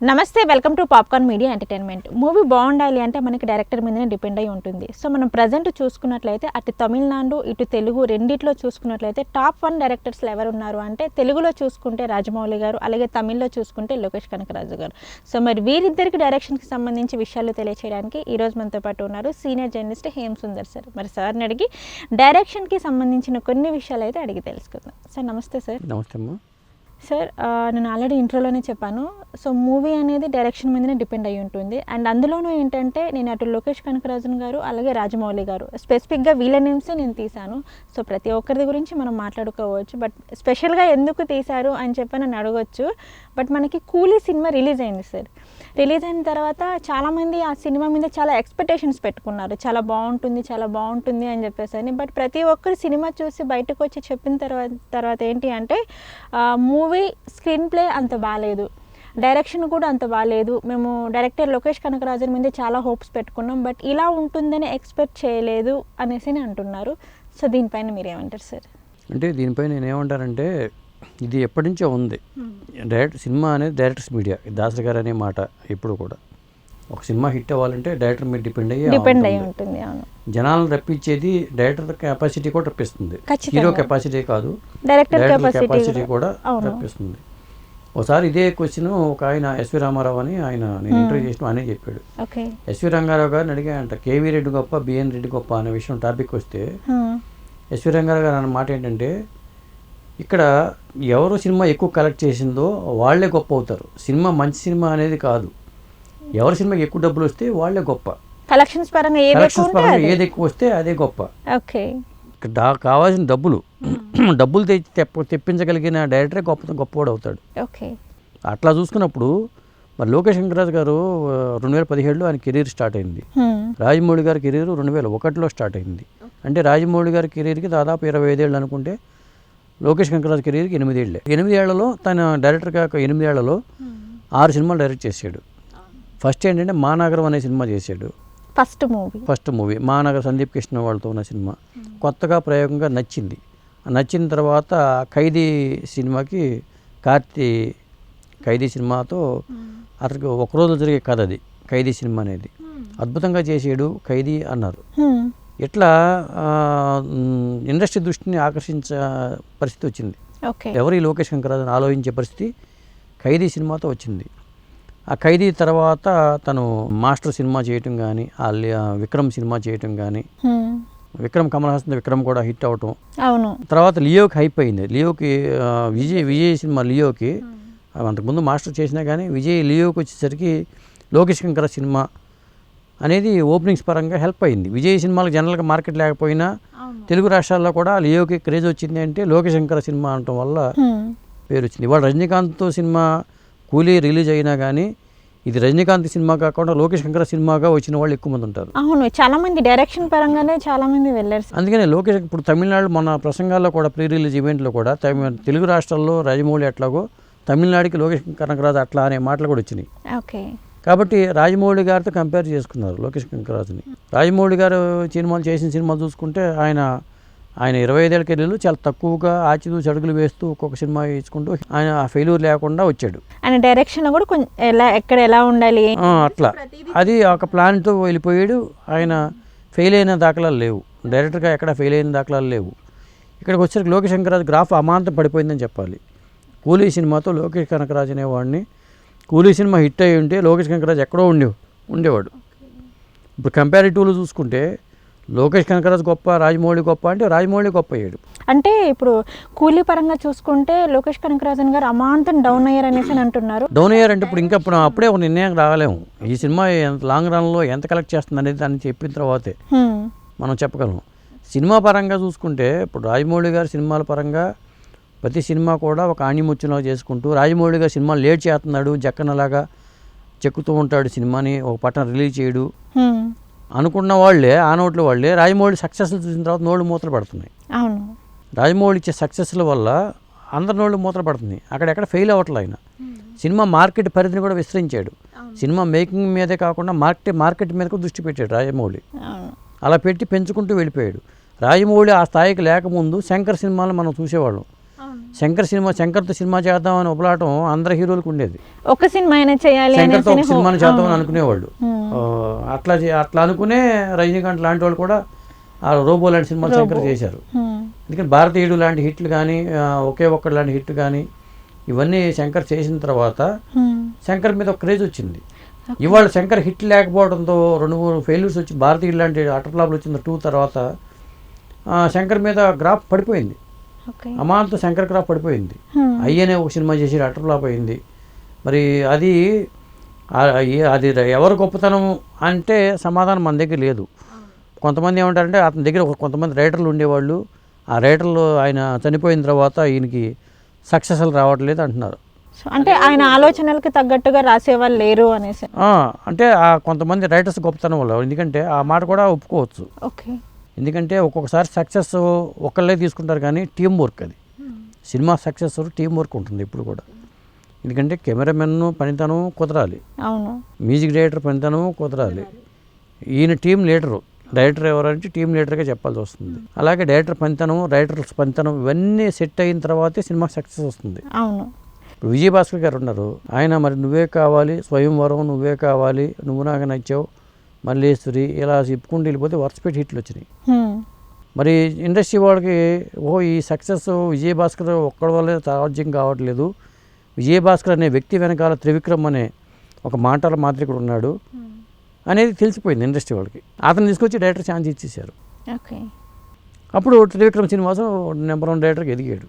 నమస్తే welcome to Popcorn Media Entertainment. Movie బాగుండాలి అంటే మనకి డైరెక్టర్ మీదనే డిపెండ్ అయి ఉంటుంది. సో మనం ప్రజెంట్ చూసుకున్నట్లయితే అటు తమిళనాడు ఇటు తెలుగు రెండిట్లో చూసుకున్నట్లయితే టాప్ వన్ డైరెక్టర్స్లో ఎవరు ఉన్నారు అంటే తెలుగులో చూసుకుంటే రాజమౌళి గారు అలాగే తమిళ్ళో చూసుకుంటే లోకేష్ కనకరాజు గారు. సో మరి వీరిద్దరికి డైరెక్షన్కి సంబంధించి విషయాలు తెలియచేయడానికి ఈరోజు మనతో పాటు ఉన్నారు senior journalist Hem Sundar sir. మరి సార్ని అడిగి డైరెక్షన్కి సంబంధించిన కొన్ని విషయాలు అయితే అడిగి తెలుసుకుందాం. సార్ నమస్తే సార్. నమస్తే అమ్మా. సార్ నేను ఆల్రెడీ ఇంట్రోలోనే చెప్పాను. సో మూవీ అనేది డైరెక్షన్ మీదనే డిపెండ్ అయి ఉంటుంది. అండ్ అందులోనూ ఏంటంటే నేను అటు లోకేష్ కనకరాజన్ గారు అలాగే రాజమౌళి గారు. స్పెసిఫిక్గా వీళ్ళ నేమ్సే నేను తీశాను. సో ప్రతి ఒక్కరిది గురించి మనం మాట్లాడుకోవచ్చు. బట్ స్పెషల్గా ఎందుకు తీశారు అని చెప్పి నన్ను అడగొచ్చు. బట్ మనకి కూలీ సినిమా రిలీజ్ అయింది సార్ రిలీజ్ అయిన తర్వాత చాలామంది ఆ సినిమా మీద చాలా ఎక్స్పెక్టేషన్స్ పెట్టుకున్నారు. చాలా బాగుంటుంది చాలా బాగుంటుంది అని చెప్పేసి అని. బట్ ప్రతి ఒక్కరు సినిమా చూసి బయటకు వచ్చి చెప్పిన తర్వాత తర్వాత ఏంటి అంటే మూవీ స్క్రీన్ ప్లే అంత బాగాలేదు డైరెక్షన్ కూడా అంత బాగాలేదు మేము డైరెక్టర్ లోకేష్ కనకరాజన్ మీద చాలా హోప్స్ పెట్టుకున్నాం. బట్ ఇలా ఉంటుందని ఎక్స్పెక్ట్ చేయలేదు అనేసి అంటున్నారు. సో దీనిపైన మీరు ఏమంటారు సార్ అంటే దీనిపై నేను ఏమంటారంటే ఇది ఎప్పటి నుంచో ఉంది. డైరెక్ట్ సినిమా అనేది డైరెక్టర్స్ మీడియా. దాసరి గారు అనే మాట ఎప్పుడు కూడా. ఒక సినిమా హిట్ అవ్వాలంటే డైరెక్టర్ మీద డిపెండ్ అయ్యి డిపెండ్ అయి ఉంటుంది. జనాలను రప్పించేది డైరెక్టర్ కెపాసిటీ కూడా రప్పిస్తుంది ఖచ్చితంగా. హీరో కెపాసిటీ కాదు డైరెక్టర్ కెపాసిటీ కూడా. అవును. రప్పిస్తుంది ఒకసారి ఇదే క్వశ్చన్ ఒక ఆయన ఎస్వి రామారావు అని ఆయన నేను ఇంటర్వ్యూ చేసిన ఆయనే చెప్పాడు. ఎస్వి రంగారావు గారిని అడిగాయంట కేవీ రెడ్డి గొప్ప బిఎన్ రెడ్డి గొప్ప అనే విషయం టాపిక్ వస్తే ఎస్వి రంగారావు గారు అన్న మాట ఏంటంటే ఇక్కడ ఎవరు సినిమా ఎక్కువ కలెక్ట్ చేసిందో వాళ్ళే గొప్ప అవుతారు. సినిమా మంచి సినిమా అనేది కాదు. ఎవరి సినిమాకి ఎక్కువ డబ్బులు వస్తే వాళ్ళే గొప్ప. కలెక్షన్స్ పరంగా ఏది ఎక్కువ కలెక్షన్స్ ఉంటే పరంగా అది. ఏది ఎక్కువ వస్తే అదే గొప్ప. ఓకే. కావాల్సిన డబ్బులు. డబ్బులు తెచ్చి తెప్ప తెప్పించగలిగిన డైరెక్టరే గొప్ప గొప్పవాడు అవుతాడు. ఓకే. అట్లా చూసుకున్నప్పుడు మరి లోకేష్ వెంకరాజు గారు రెండు వేల పదిహేడులో ఆయన కెరీర్ స్టార్ట్ అయింది. రాజమౌళి గారి కెరీర్ రెండు వేల ఒకటిలో స్టార్ట్ అయింది. అంటే రాజమౌళి గారి కెరీర్కి దాదాపు ఇరవై ఐదేళ్ళు అనుకుంటే లోకేష్ కనకరాజు కెరీర్కి ఎనిమిదేళ్ళే ఎనిమిదేళ్ళలో తన డైరెక్టర్గా ఒక ఎనిమిదేళ్ళలో ఆరు సినిమాలు డైరెక్ట్ చేశాడు ఫస్ట్ ఏంటంటే మానగరం అనే సినిమా చేశాడు first movie. First movie. Mahanagar Sandeep Krishna వాళ్ళతో ఉన్న సినిమా. కొత్తగా ప్రయోగంగా నచ్చింది. నచ్చిన తర్వాత ఖైదీ సినిమాకి కార్తీ ఖైదీ సినిమాతో అతనికి ఒక రోజు జరిగే కథ అది. ఖైదీ సినిమా అనేది. అద్భుతంగా చేసాడు ఖైదీ అన్నారు. ఇట్లా ఇండస్ట్రీ దృష్టిని ఆకర్షించే పరిస్థితి వచ్చింది. ఎవరు ఈ లోకేష్ కనకరాజన్ ఆలోచించే పరిస్థితి ఖైదీ సినిమాతో వచ్చింది. ఆ ఖైదీ తర్వాత తను మాస్టర్ సినిమా చేయటం కానీ విక్రమ్ సినిమా చేయటం కానీ. విక్రమ్ కమల్ హాసన్ విక్రమ్ కూడా హిట్ అవటం. అవును. తర్వాత లియోకి హైప్ అయింది. లియోకి విజయ్ విజయ్ సినిమా లియోకి అంతకుముందు మాస్టర్ చేసినా కానీ విజయ్ లియోకి వచ్చేసరికి లోకేష్ కనకర సినిమా అనేది ఓపెనింగ్స్ పరంగా హెల్ప్ అయింది. విజయ్ సినిమాలకు జనరల్గా మార్కెట్ లేకపోయినా తెలుగు రాష్ట్రాల్లో కూడా లియోకి క్రేజ్ వచ్చింది అంటే లోకేష్ కనకర సినిమా అనటం వల్ల. పేరు వచ్చింది ఇవాళ రజనీకాంత్తో సినిమా కూలీ రిలీజ్ అయినా కానీ ఇది రజనీకాంత్ సినిమా కాకుండా లోకేష్ కనకర సినిమాగా వచ్చిన వాళ్ళు ఎక్కువ మంది ఉంటారు. అవును. చాలా మంది డైరెక్షన్ పరంగానే చాలా మంది వెళ్ళారు. అందుకనే లోకేష్ ఇప్పుడు తమిళనాడు మన ప్రసంగాల్లో కూడా ప్రీ రిలీజ్ ఈవెంట్లో కూడా తెలుగు రాష్ట్రాల్లో రాజమౌళి ఎట్లాగో తమిళనాడుకి లోకేష్ కనకరాజు అట్లా అనే మాటలు కూడా వచ్చినాయి. ఓకే. కాబట్టి రాజమౌళి గారితో కంపేర్ చేసుకున్నారు లోకేష్ కనకరాజుని రాజమౌళి గారు సినిమాలు చేసిన సినిమాలు చూసుకుంటే ఆయన ఆయన ఇరవై ఐదేళ్ళ కెరీర్లో చాలా తక్కువగా ఆచితూచి అడుగులు వేస్తూ ఒక్కొక్క సినిమా ఇచ్చుకుంటూ ఆయన ఫెయిల్యూర్ లేకుండా వచ్చాడు. ఆయన డైరెక్షన్ కూడా కొంచెం ఎలా ఎక్కడ ఎలా ఉండాలి? అట్లా. అది ఒక ప్లాన్తో వెళ్ళిపోయాడు. ఆయన ఫెయిల్ అయిన దాఖలాలు లేవు. డైరెక్టర్గా ఎక్కడ ఫెయిల్ అయిన దాఖలాలు లేవు. ఇక్కడికి వచ్చేసరికి లోకేష్ కనకరాజు గ్రాఫ్ అమాంతం పడిపోయిందని చెప్పాలి. కూలీ సినిమాతో లోకేష్ కనకరాజు అనేవాడిని కూలీ సినిమా హిట్ అయి ఉంటే లోకేష్ కనకరాజు ఎక్కడో ఉండే ఉండేవాడు. ఇప్పుడు కంపారిటివ్లో చూసుకుంటే లోకేష్ కనకరాజు గొప్ప రాజమౌళి గొప్ప అంటే రాజమౌళి గొప్ప అయ్యాడు. అంటే ఇప్పుడు కూలీ పరంగా చూసుకుంటే లోకేష్ కనకరాజన్ గారు అమాంతం డౌన్ అయ్యారు అనేసి అని అంటున్నారు. డౌన్ అయ్యారంటే ఇప్పుడు ఇంకా ఇప్పుడు అప్పుడే ఒక నిర్ణయం రాగలేము. ఈ సినిమా ఎంత లాంగ్ రన్లో ఎంత కలెక్ట్ చేస్తుంది అనేది దాన్ని చెప్పిన తర్వాతే. మనం చెప్పగలం. సినిమా పరంగా చూసుకుంటే ఇప్పుడు రాజమౌళి గారి సినిమాల పరంగా ప్రతి సినిమా కూడా ఒక ఆణిముత్యంలో చేసుకుంటూ రాజమౌళి గారు సినిమా లేట్ చేస్తున్నాడు జక్కనలాగా చెక్కుతూ ఉంటాడు సినిమాని ఒక పట్టణ రిలీజ్ చేయడు. అనుకున్న వాళ్ళే ఆ నోట్ల వాళ్ళే రాజమౌళి సక్సెస్లు చూసిన తర్వాత నోళ్ళు మూతలు పడుతున్నాయి. అవును. రాజమౌళి ఇచ్చే సక్సెస్ల వల్ల అందరి నోళ్ళు మూతలు పడుతున్నాయి. అక్కడెక్కడ ఫెయిల్ అవ్వట్లే ఆయన. సినిమా మార్కెట్ పరిధిని కూడా విస్తరించాడు. సినిమా మేకింగ్ మీదే కాకుండా మార్కెట్ మార్కెట్ మీద కూడా దృష్టి పెట్టాడు రాజమౌళి. అలా పెట్టి పెంచుకుంటూ వెళ్ళిపోయాడు. రాజమౌళి ఆ స్థాయికి లేకముందు శంకర్ సినిమాలు మనం చూసేవాళ్ళం. శంకర్ సినిమా శంకర్తో సినిమా చేద్దామని ఉపలాటం అందరి హీరోలకు ఉండేది. ఒక సినిమా చేయాలి శంకర్తో ఒక సినిమాని చేద్దామని అనుకునేవాళ్ళు. అట్లా అట్లా అనుకునే రజనీకాంత్ లాంటి వాళ్ళు కూడా ఆ రోబో లాంటి సినిమాలు శంకర్ చేశారు. ఎందుకంటే భారతీయుడు లాంటి హిట్లు కానీ ఒకే ఒక్కడు లాంటి హిట్ కానీ ఇవన్నీ శంకర్ చేసిన తర్వాత. శంకర్ మీద ఒక క్రేజ్ వచ్చింది. ఇవాళ శంకర్ హిట్ లేకపోవడంతో రెండు మూడు ఫెయిల్యూర్స్ వచ్చి భారతీయుడు లాంటి అటర్ ఫ్లాప్లు వచ్చిన టూ తర్వాత శంకర్ మీద గ్రాఫ్ పడిపోయింది. అమాంతం శంకర్ గ్రాఫ్ పడిపోయింది. అయ్యనే ఒక సినిమా చేసి అటర్ ఫ్లాప్ అయింది మరి అది అది ఎవరు గొప్పతనం అంటే సమాధానం మన దగ్గర లేదు. కొంతమంది ఏమంటారంటే అతని దగ్గర ఒక కొంతమంది రైటర్లు ఉండేవాళ్ళు. ఆ రైటర్లు ఆయన చనిపోయిన తర్వాత ఈయనకి సక్సెస్లు రావట్లేదు అంటున్నారు. అంటే ఆయన ఆలోచనలకి తగ్గట్టుగా రాసేవాళ్ళు లేరు అనేసి. అంటే ఆ కొంతమంది రైటర్స్ గొప్పతనం వల్ల ఎందుకంటే ఆ మాట కూడా ఒప్పుకోవచ్చు. ఓకే. ఎందుకంటే ఒక్కొక్కసారి సక్సెస్ ఒకళ్ళే తీసుకుంటారు కానీ టీం వర్క్ అది. సినిమా సక్సెస్ టీం వర్క్ ఉంటుంది ఇప్పుడు కూడా. ఎందుకంటే కెమెరామెన్ పనితనం కుదరాలి. అవును. మ్యూజిక్ డైరెక్టర్ పనితనం కుదరాలి. ఈయన టీం లీడరు డైరెక్టర్ ఎవరంటే టీం లీడర్గా చెప్పాల్సి వస్తుంది. అలాగే డైరెక్టర్ పనితనం రైటర్ పనితనం ఇవన్నీ సెట్ అయిన తర్వాతే సినిమా సక్సెస్ వస్తుంది. అవును. ఇప్పుడు విజయభాస్కర్ గారు ఉన్నారు. ఆయన మరి నువ్వే కావాలి స్వయంవరం నువ్వే కావాలి నువ్వు నాకు నచ్చావు మల్లేశ్వరి ఇలా చెప్పుకుంటూ వెళ్ళిపోతే వర్స్పెట్ హిట్లు వచ్చినాయి. మరి ఇండస్ట్రీ వాళ్ళకి ఓ ఈ సక్సెస్ విజయభాస్కర్ ఒక్కడి వల్లే సాధ్యం కావట్లేదు. విజయభాస్కర్ అనే వ్యక్తి వెనకాల త్రివిక్రమ్ అనే ఒక మాటల మాత్రికుడు ఉన్నాడు. అనేది తెలిసిపోయింది ఇండస్ట్రీ వాళ్ళకి. అతను తీసుకొచ్చి డైరెక్టర్ ఛాన్స్ ఇచ్చేశారు. ఓకే. అప్పుడు త్రివిక్రమ్ శ్రీనివాసు నెంబర్ వన్ డైరెక్టర్కి ఎదిగాడు.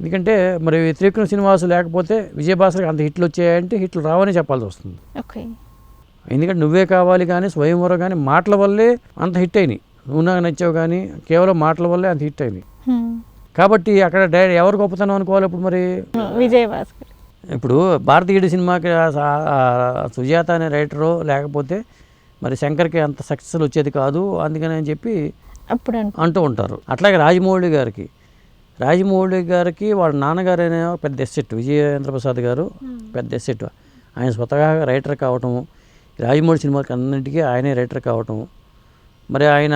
ఎందుకంటే మరి త్రివిక్రమ్ శ్రీనివాసు లేకపోతే విజయభాస్కర్కి అంత హిట్లు వచ్చాయంటే హిట్లు రావని చెప్పాల్సి వస్తుంది. ఓకే. ఎందుకంటే నువ్వే కావాలి కానీ స్వయంవరం కానీ మాటల వల్లే అంత హిట్ అయినాయి. నువ్వు నాకు నచ్చావు కానీ కేవలం మాటల వల్లే అంత హిట్ అయినాయి. కాబట్టి అక్కడ డై ఎవరు గొప్పతనం అనుకోవాలి ఇప్పుడు మరి? విజయ్ భాస్కర్. ఇప్పుడు భారతీయుడి సినిమాకి సుజాత అనే రైటరు లేకపోతే మరి శంకర్కి అంత సక్సెస్ వచ్చేది కాదు అందుకని అని చెప్పి అప్పుడు అంట అంటూ ఉంటారు. అట్లాగే రాజమౌళి గారికి. రాజమౌళి గారికి వాళ్ళ నాన్నగారు అనే పెద్ద ఎస్సెట్ విజయేంద్ర ప్రసాద్ గారు పెద్ద ఎస్సెట్ ఆయన స్వతహాగా రైటర్ కావటము రాజమౌళి సినిమాకి అన్నింటికీ ఆయనే రైటర్ కావటం. మరి ఆయన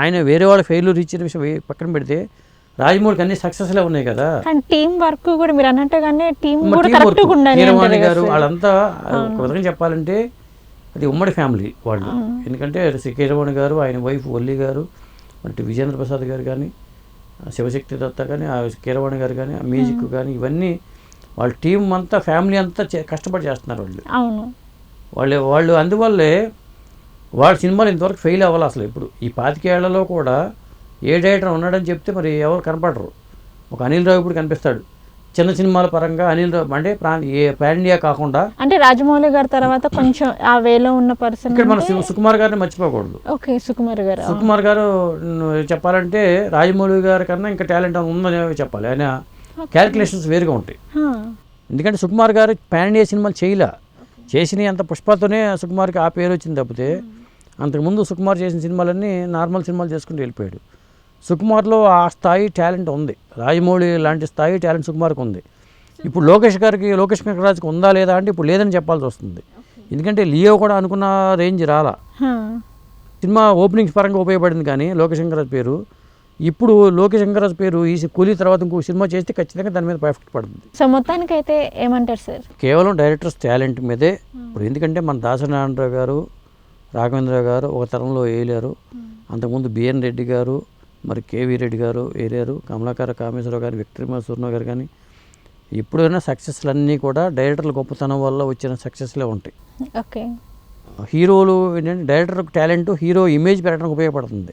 ఆయన వేరే వాళ్ళ ఫెయిల్యూర్ ఇచ్చిన విషయం పక్కన పెడితే రాజమౌళికి అన్ని సక్సెస్లే ఉన్నాయి కదా. టీం వర్క్ కూడా మీరు అన్నట్టుగానే టీం కూడా కరెక్ట్. ఉండాలి గారు వాళ్ళంతా ఒక విధంగా చెప్పాలంటే అది ఉమ్మడి ఫ్యామిలీ వాళ్ళు. ఎందుకంటే శ్రీ కీరవాణి గారు ఆయన వైఫ్ వల్లి గారు అంటే విజేంద్ర ప్రసాద్ గారు కానీ శివశక్తి దత్త కానీ ఆ కీరవాణి గారు కానీ ఆ మ్యూజిక్ కానీ ఇవన్నీ వాళ్ళ టీం అంతా ఫ్యామిలీ అంతా కష్టపడి చేస్తున్నారు వాళ్ళు. అవును. వాళ్ళు వాళ్ళు అందువల్లే వాళ్ళ సినిమాలు ఇంతవరకు ఫెయిల్ అవ్వాలి అసలు ఇప్పుడు. ఈ పాతికేళ్ళలో కూడా ఏ డైరెక్టర్ ఉన్నాడని చెప్తే మరి ఎవరు కనపడరు. ఒక అనిల్ రావు ఇప్పుడు కనిపిస్తాడు. చిన్న సినిమాల పరంగా అనిల్ రావు అంటే ఏ పాన్ ఇండియా కాకుండా అంటే రాజమౌళి గారి తర్వాత కొంచెం ఆ వేలో ఉన్న పర్సన్ ఇక్కడ మన సుకుమార్ గారిని మర్చిపోకూడదు. ఓకే సుకుమార్ గారు. సుకుమార్ గారు చెప్పాలంటే రాజమౌళి గారి కన్నా ఇంకా టాలెంట్ ఉందని చెప్పాలి. ఆయన క్యాలిక్యులేషన్స్ వేరుగా ఉంటాయి. ఎందుకంటే సుకుమార్ గారు పాన్ ఇండియా సినిమాలు చేయలే. చేసిన అంత పుష్పతోనే సుకుమార్కి ఆ పేరు వచ్చింది తప్పితే అంతకుముందు సుకుమార్ చేసిన సినిమాలన్నీ నార్మల్ సినిమాలు చేసుకుంటూ వెళ్ళిపోయాడు. సుకుమార్లో ఆ స్థాయి టాలెంట్ ఉంది. రాజమౌళి లాంటి స్థాయి టాలెంట్ సుకుమార్కి ఉంది. ఇప్పుడు లోకేష్ గారికి లోకేష్ కనకరాజుకి ఉందా లేదా అంటే ఇప్పుడు లేదని చెప్పాల్సి వస్తుంది. ఎందుకంటే లియో కూడా అనుకున్న రేంజ్ రాలా. సినిమా ఓపెనింగ్స్ పరంగా ఉపయోగపడింది కానీ లోకేష్ శంకరాజ్ పేరు. ఇప్పుడు లోకేష్ శంకరాజ్ పేరు ఈ కూలీ తర్వాత ఇంకో సినిమా చేస్తే ఖచ్చితంగా దాని మీద పర్ఫెక్ట్ పడుతుంది సో మొత్తానికైతే ఏమంటారు సార్? కేవలం డైరెక్టర్స్ టాలెంట్ మీదే. ఇప్పుడు ఎందుకంటే మన దాసనారాయణరావు గారు రాఘవేంద్ర గారు ఒక తరంలో వేయలేరు అంతకుముందు బిఎన్ రెడ్డి గారు మరి కేవీ రెడ్డి గారు వేరారు కమలాకర కామేశ్వరరావు గారు విక్రమ సూర్ణ గారు కానీ ఎప్పుడైనా సక్సెస్లు అన్నీ కూడా డైరెక్టర్ల గొప్పతనం వల్ల వచ్చిన సక్సెస్లే ఉంటాయి. ఓకే. హీరోలు ఏంటంటే డైరెక్టర్ టాలెంట్ హీరో ఇమేజ్ పెరగడానికి ఉపయోగపడుతుంది.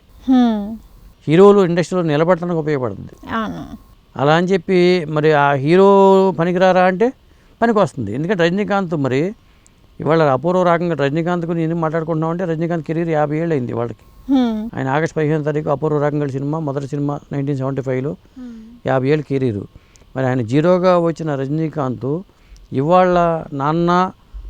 హీరోలు ఇండస్ట్రీలో నిలబడటానికి ఉపయోగపడుతుంది. అలా అని చెప్పి మరి ఆ హీరో పనికిరారా అంటే పనికి వస్తుంది ఎందుకంటే రజనీకాంత్ మరి ఇవాళ అపూర్వ రకంగా రజనీకాంత్ గురించి నేను మాట్లాడుకుంటున్నాం అంటే రజనీకాంత్ కెరీర్ యాభై ఏళ్ళు అయింది వాళ్ళకి. ఆయన ఆగస్ట్ పదిహేను తారీఖు అపూర్వ రకంగా సినిమా మొదటి సినిమా నైన్టీన్ సెవెంటీ ఫైవ్లో యాభై ఏళ్ళు కెరీరు. మరి ఆయన జీరోగా వచ్చిన రజనీకాంత్ ఇవాళ నాన్న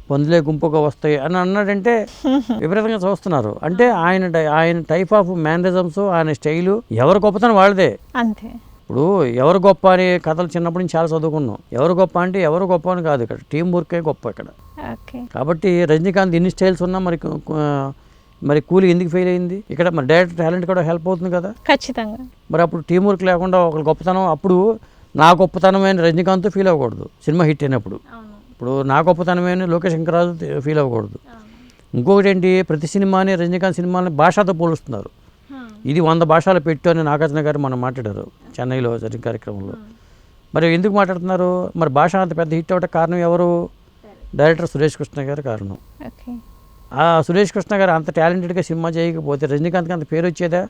పందులే గుంపుగా వస్తాయి అని అన్నాడంటే విపరీతంగా చూస్తున్నారు. అంటే ఆయన ఆయన టైప్ ఆఫ్ మేనరిజమ్స్ ఆయన స్టైలు ఎవరి గొప్పతనం వాళ్ళదే. అంతే. ఇప్పుడు ఎవరు గొప్ప అనే కథలు చిన్నప్పటి నుంచి చాలా చదువుకున్నాం. ఎవరు గొప్ప అంటే ఎవరు గొప్ప అని కాదు ఇక్కడ. టీం వర్కే గొప్ప ఇక్కడ. కాబట్టి రజనీకాంత్ ఎన్ని స్టైల్స్ ఉన్నా మరి మరి కూలి ఎందుకు ఫెయిల్ అయింది? ఇక్కడ మరి డైరెక్టర్ టాలెంట్ కూడా హెల్ప్ అవుతుంది కదా? ఖచ్చితంగా. మరి అప్పుడు టీం వర్క్ లేకుండా ఒక గొప్పతనం అప్పుడు నా గొప్పతనమైన రజనీకాంత్ ఫీల్ అవ్వకూడదు. సినిమా హిట్ అయినప్పుడు. ఇప్పుడు నా గొప్పతనమైన లోకేష్ శంకరాజు ఫీల్ అవ్వకూడదు. ఇంకొకటి ఏంటి ప్రతి సినిమాని రజనీకాంత్ సినిమాని భాషతో పోలుస్తున్నారు. ఇది వంద భాషలు పెట్టు అని నాగార్జున గారు మనం మాట్లాడారు చెన్నైలో జరిగిన కార్యక్రమంలో. మరి ఎందుకు మాట్లాడుతున్నారు? మరి భాష అంత పెద్ద హిట్ అవ్వడానికి కారణం ఎవరు? డైరెక్టర్ సురేష్ కృష్ణ గారు కారణం. ఆ సురేష్ కృష్ణ గారు అంత టాలెంటెడ్గా సినిమా చేయకపోతే రజనీకాంత్కి అంత పేరు వచ్చేదా?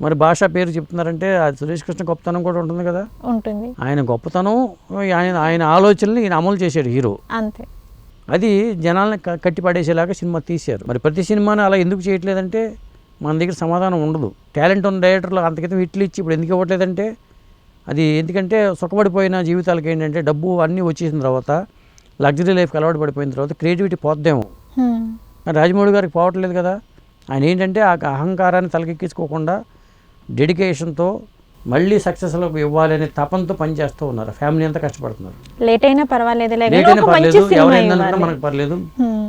మరి భాష పేరు చెప్తున్నారంటే అది సురేష్ కృష్ణ గొప్పతనం కూడా ఉంటుంది కదా? ఉంటుంది. ఆయన గొప్పతనం ఆయన ఆయన ఆలోచనలు ఈయన అమలు చేశాడు హీరో. అంతే. అది జనాల్ని కట్టి పడేసేలాగా సినిమా తీశారు. మరి ప్రతి సినిమాని అలా ఎందుకు చేయట్లేదంటే మన దగ్గర సమాధానం ఉండదు. టాలెంట్ ఉన్న డైరెక్టర్లు అంతకితం హిట్లు ఇచ్చి ఇప్పుడు ఎందుకు ఇవ్వట్లేదంటే అది ఎందుకంటే సుఖపడిపోయిన జీవితాలకి ఏంటంటే డబ్బు అన్నీ వచ్చేసిన తర్వాత లగ్జరీ లైఫ్కి అలవాటు పడిపోయిన తర్వాత క్రియేటివిటీ పోద్దేమో. రాజమౌళి గారికి పోవట్లేదు కదా? ఆయన ఏంటంటే ఆ అహంకారాన్ని తలకెక్కించుకోకుండా డెడికేషన్తో మళ్ళీ సక్సెస్లోకి ఇవ్వాలి అనే తపంతో పనిచేస్తూ ఉన్నారు. ఫ్యామిలీ అంతా కష్టపడుతున్నారు. లేట్ అయినా పర్వాలేదు లేట్ అయినా పర్లేదు. సినిమా ఎవరైనా ఇవ్వాలి. మనకు పర్లేదు.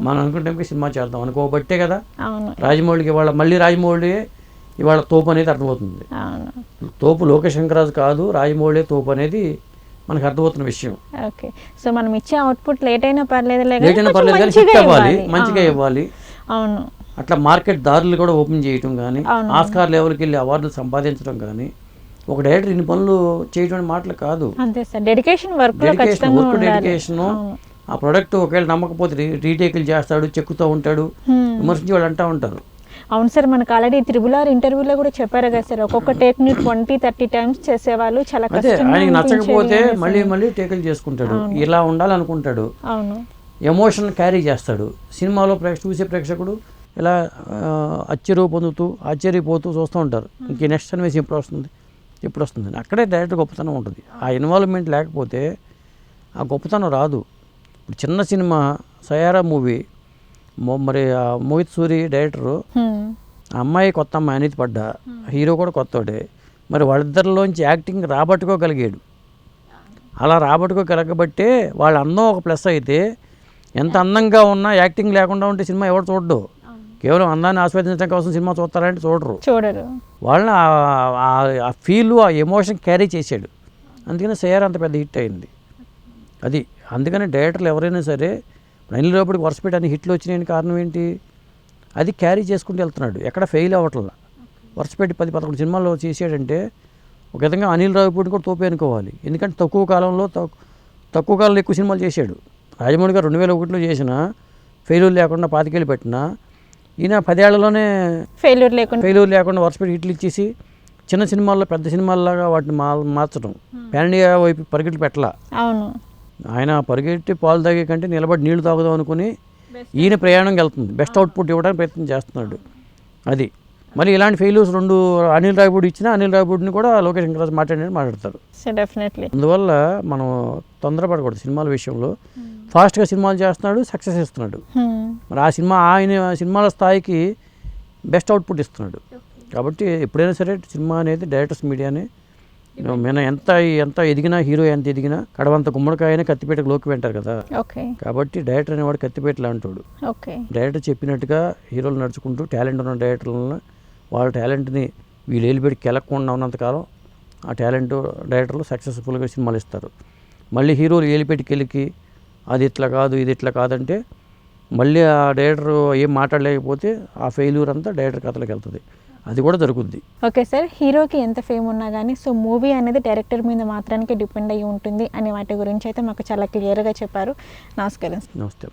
మనం అనుకుంటే సినిమా చేద్దాం అనుకోబట్టే కదా. రాజమౌళికి ఇవాళ మళ్ళీ రాజమౌళి ఇవాళ తోపు అనేది అర్థమవుతుంది. తోపు లోకేష్ శంకరాజు కాదు రాజమౌళి తోపు అనేది మనకు అర్థమవుతున్న విషయం. ఓకే. సో మనం ఇచ్చే అవుట్పుట్ లేట్ అయినా పర్లేదు లేట్ అయినా పర్లేదు కానీ హిట్ అవ్వాలి మంచిగా ఇవ్వాలి. అవును. అట్లా మార్కెట్ దారులు కూడా ఓపెన్ చేయటం కానీ. ఆస్కార్ లెవెల్కి వెళ్ళి అవార్డులు సంపాదించడం కానీ ఒక డైరెక్టర్ ఇన్ని పనులు చేయడం మాటలు కాదు. Dedication work dedication. ఆ ప్రోడక్ట్ ఒకవేళ నమ్మకపోతే రీటేకులు చేస్తాడు చెక్కుతూ ఉంటాడు. విమర్శించి వాళ్ళు అంటూ ఉంటారు. అవును సార్ మనకు ఆల్రెడీ త్రిబుల్ ఆర్ ఇంటర్వ్యూలో కూడా చెప్పారు కదా సార్. ఒక్కొక్క టేక్ని ట్వంటీ థర్టీ టైమ్స్ చేసేవాళ్ళు. చాలా ఆయనకి నచ్చకపోతే. మళ్ళీ మళ్ళీ టేకులు చేసుకుంటాడు. ఇలా ఉండాలనుకుంటాడు. అవును. ఎమోషన్ క్యారీ చేస్తాడు. సినిమాలో ప్రేక్ష చూసే ప్రేక్షకుడు ఇలా ఆశ్చర్య పొందుతూ ఆశ్చర్యపోతూ చూస్తూ ఉంటారు. ఇంక నెక్స్ట్ అనివేసి ఎప్పుడు వస్తుంది? ఎప్పుడు వస్తుంది? అక్కడే డైరెక్ట్ గొప్పతనం ఉంటుంది. ఆ ఇన్వాల్వ్మెంట్ లేకపోతే ఆ గొప్పతనం రాదు. ఇప్పుడు చిన్న సినిమా సయారా మూవీ మరి ఆ మోహిత్ సూరి డైరెక్టరు. ఆ అమ్మాయి కొత్త అమ్మాయి అనేది పడ్డా హీరో కూడా కొత్తోడే. మరి వాళ్ళిద్దరిలోంచి యాక్టింగ్ రాబట్టుకోగలిగాడు. అలా రాబట్టుకోగలగబట్టే వాళ్ళ అందం ఒక ప్లస్ అయితే ఎంత అందంగా ఉన్నా యాక్టింగ్ లేకుండా ఉంటే సినిమా ఎవరు చూడడు. కేవలం అందాన్ని ఆస్వాదించడం కోసం సినిమా చూస్తారంటే చూడరు. చూడరు. వాళ్ళని ఆ- ఫీల్ ఆ ఎమోషన్ క్యారీ చేశాడు. అందుకని సేయర్ అంత పెద్ద హిట్ అయింది. అది అందుకని డైరెక్టర్లు ఎవరైనా సరే అనిల్ రావుడికి వరుసపెట్టి అన్ని హిట్లు వచ్చినాయని కారణం ఏంటి? అది క్యారీ చేసుకుంటూ వెళ్తున్నాడు. ఎక్కడ ఫెయిల్ అవ్వట్లా వరుసపెట్టి పది పదకొండు సినిమాల్లో చేసాడంటే ఒక విధంగా అనిల్ రావుపూడి కూడా తోపే అనుకోవాలి. ఎందుకంటే తక్కువ కాలంలో తక్కు- తక్కువ కాలంలో ఎక్కువ సినిమాలు చేశాడు. రాజమౌళి గారు రెండు వేల ఒకటిలో చేసిన ఫెయిల్యూర్ లేకుండా పాతికేళ్ళు పెట్టినా ఈయన పదేళ్ళలోనే ఫెయిల్యూర్ లేకుండా ఫెయిల్యూర్ లేకుండా వరుసపెట్టి హిట్లు ఇచ్చేసి చిన్న సినిమాల్లో పెద్ద సినిమాల్లాగా వాటిని మా మార్చడం. ఇండియా వైపు పరిగెట్లు పెట్టలా. అవును. ఆయన పరిగెట్టి పాలు తాగే కంటే నిలబడి నీళ్ళు తాగుదాం అనుకుని ఈయన ప్రయాణంకి వెళ్తుంది. బెస్ట్ అవుట్పుట్ ఇవ్వడానికి ప్రయత్నం చేస్తున్నాడు. అది. మళ్ళీ ఇలాంటి ఫెయిల్యూర్స్ రెండు అనిల్ రాయపూడి ఇచ్చినా అనిల్ రాయపూడిని కూడా లోకేష్ వెంకటరాజు మాట్లాడి మాట్లాడతారు. డెఫినెట్లీ అందువల్ల మనం తొందరపడకూడదు సినిమాల విషయంలో. ఫాస్ట్గా సినిమాలు చేస్తున్నాడు సక్సెస్ ఇస్తున్నాడు మరి ఆ సినిమా ఆయన సినిమాల స్థాయికి బెస్ట్ అవుట్పుట్ ఇస్తున్నాడు. కాబట్టి ఎప్పుడైనా సరే సినిమా అనేది డైరెక్టర్స్ మీడియానే. మన ఎంత ఎంత ఎదిగినా హీరో ఎంత ఎదిగినా కడవంత గుమ్మడికాయనే కత్తిపేటకు లోకి వెంటారు కదా. కాబట్టి డైరెక్టర్ అనేవాడు కత్తిపేట లాంటోడు డైరెక్టర్ చెప్పినట్టుగా హీరోలు నడుచుకుంటూ టాలెంట్ ఉన్న డైరెక్టర్లను వాళ్ళ టాలెంట్ని వీళ్ళు ఏలిపెట్టి కెలక్కుండా ఉన్నంతకాలం ఆ టాలెంట్ డైరెక్టర్లు సక్సెస్ఫుల్గా సినిమాలు ఇస్తారు. మళ్ళీ హీరోలు ఏలిపెట్టి కెలికి అది ఇట్లా కాదు ఇది ఇట్లా కాదంటే మళ్ళీ ఆ డైరెక్టర్ ఏం మాట్లాడలేకపోతే ఆ ఫెయిల్యూర్ అంతా డైరెక్టర్ కథలోకి వెళ్తుంది. అది కూడా జరుగుద్ది. ఓకే సార్ హీరోకి ఎంత ఫేమ్ ఉన్నా కానీ సో మూవీ అనేది డైరెక్టర్ మీద మాత్రానికి డిపెండ్ అయ్యి ఉంటుంది అనే వాటి గురించి అయితే మాకు చాలా క్లియర్గా చెప్పారు. నమస్కారం నమస్తే